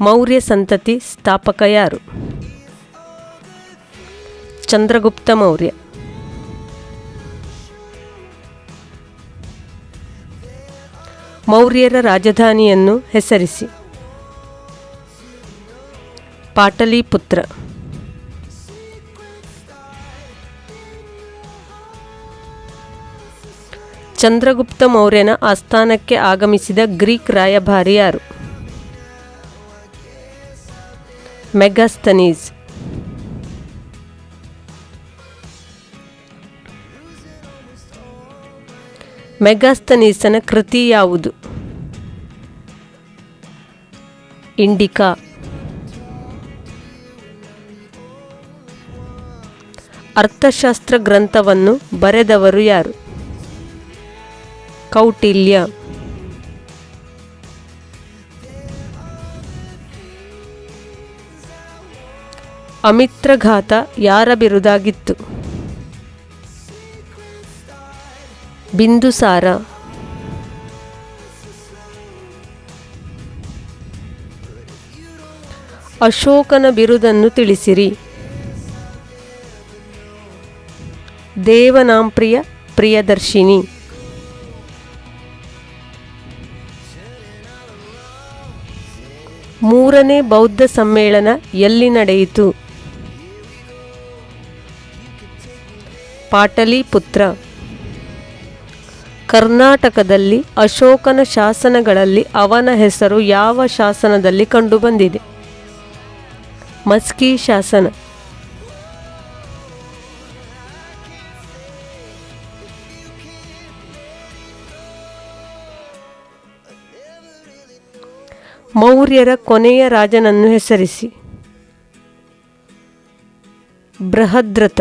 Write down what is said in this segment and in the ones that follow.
ಮೌರ್ಯ ಸಂತತಿ ಸ್ಥಾಪಕ ಯಾರು? ಚಂದ್ರಗುಪ್ತ ಮೌರ್ಯ. ಮೌರ್ಯರ ರಾಜಧಾನಿಯನ್ನು ಹೆಸರಿಸಿ. ಪಾಟಲಿಪುತ್ರ. ಚಂದ್ರಗುಪ್ತ ಮೌರ್ಯನ ಆಸ್ಥಾನಕ್ಕೆ ಆಗಮಿಸಿದ ಗ್ರೀಕ್ ರಾಯಭಾರಿ ಯಾರು ಮೆಗಾಸ್ತನೀಸ್ ಮೆಗಾಸ್ತನೀಸನ ಕೃತಿ ಯಾವುದು? ಇಂಡಿಕಾ. ಅರ್ಥಶಾಸ್ತ್ರ ಗ್ರಂಥವನ್ನು ಬರೆದವರು ಯಾರು? ಕೌಟಿಲ್ಯ. ಅಮಿತ್ರಘಾತ ಯಾರ ಬಿರುದಾಗಿತ್ತು? ಬಿಂದುಸಾರ. ಅಶೋಕನ ಬಿರುದನ್ನು ತಿಳಿಸಿರಿ. ದೇವನಾಂಪ್ರಿಯ ಪ್ರಿಯದರ್ಶಿನಿ. ಮೂರನೇ ಬೌದ್ಧ ಸಮ್ಮೇಳನ ಎಲ್ಲಿ ನಡೆಯಿತು? ಪಾಟಲಿಪುತ್ರ. ಕರ್ನಾಟಕದಲ್ಲಿ ಅಶೋಕನ ಶಾಸನಗಳಲ್ಲಿ ಅವನ ಹೆಸರು ಯಾವ ಶಾಸನದಲ್ಲಿ ಕಂಡುಬಂದಿದೆ? ಮಸ್ಕಿ ಶಾಸನ. ಮೌರ್ಯರ ಕೊನೆಯ ರಾಜನನ್ನು ಹೆಸರಿಸಿ. ಬೃಹದ್ರಥ.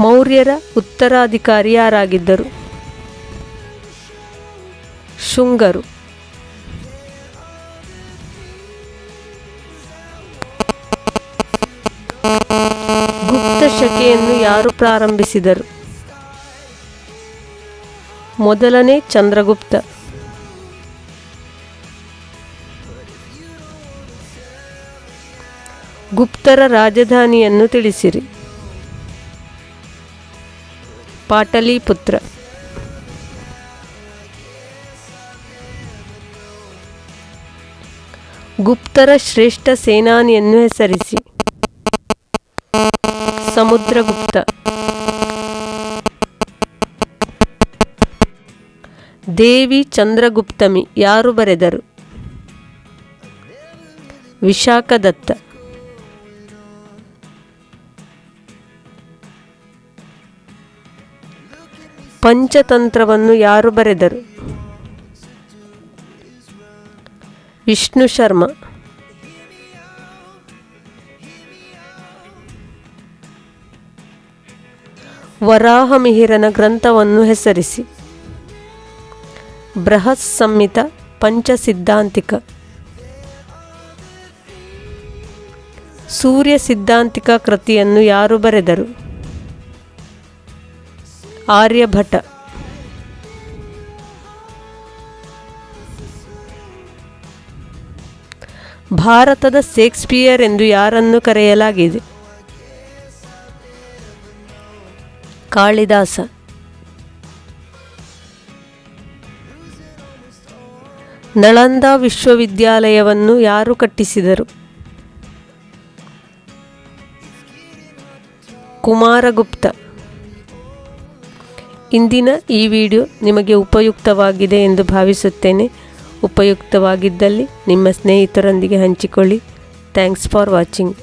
ಮೌರ್ಯರ ಉತ್ತರಾಧಿಕಾರಿ ಯಾರಾಗಿದ್ದರು ಶುಂಗರು. ಗುಪ್ತ ಶಕೆಯನ್ನು ಯಾರು ಪ್ರಾರಂಭಿಸಿದರು? ಮೊದಲನೇ ಚಂದ್ರಗುಪ್ತ. ಗುಪ್ತರ ರಾಜಧಾನಿಯನ್ನು ತಿಳಿಸಿರಿ. ಪಾಟಲಿಪುತ್ರ. ಗುಪ್ತರ ಶ್ರೇಷ್ಠ ಸೇನಾನಿಯನ್ನು ಹೆಸರಿಸಿ. ಸಮುದ್ರಗುಪ್ತ. ದೇವಿ ಚಂದ್ರಗುಪ್ತಮಿ ಯಾರು ಬರೆದರು? ವಿಶಾಖದತ್ತ. ಪಂಚತಂತ್ರವನ್ನು ಯಾರು ಬರೆದರು? ವಿಷ್ಣು ಶರ್ಮ. ವರಾಹಮಿಹಿರನ ಗ್ರಂಥವನ್ನು ಹೆಸರಿಸಿ. ಬೃಹತ್ ಸಂಹಿತ ಪಂಚಸಿದ್ಧಾಂತಿಕ. ಸೂರ್ಯ ಸಿದ್ಧಾಂತಿಕ ಕೃತಿಯನ್ನು ಯಾರು ಬರೆದರು? ಆರ್ಯಭಟ. ಭಾರತದ ಶೇಕ್ಸ್ಪಿಯರ್ ಎಂದು ಯಾರನ್ನು ಕರೆಯಲಾಗಿದೆ? ಕಾಳಿದಾಸ. ನಳಂದ ವಿಶ್ವವಿದ್ಯಾಲಯವನ್ನು ಯಾರು ಕಟ್ಟಿಸಿದರು? ಕುಮಾರಗುಪ್ತ. ಇಂದಿನ ಈ ವಿಡಿಯೋ ನಿಮಗೆ ಉಪಯುಕ್ತವಾಗಿದೆ ಎಂದು ಭಾವಿಸುತ್ತೇನೆ. ಉಪಯುಕ್ತವಾಗಿದ್ದಲ್ಲಿ ನಿಮ್ಮ ಸ್ನೇಹಿತರೊಂದಿಗೆ ಹಂಚಿಕೊಳ್ಳಿ. Thanks for watching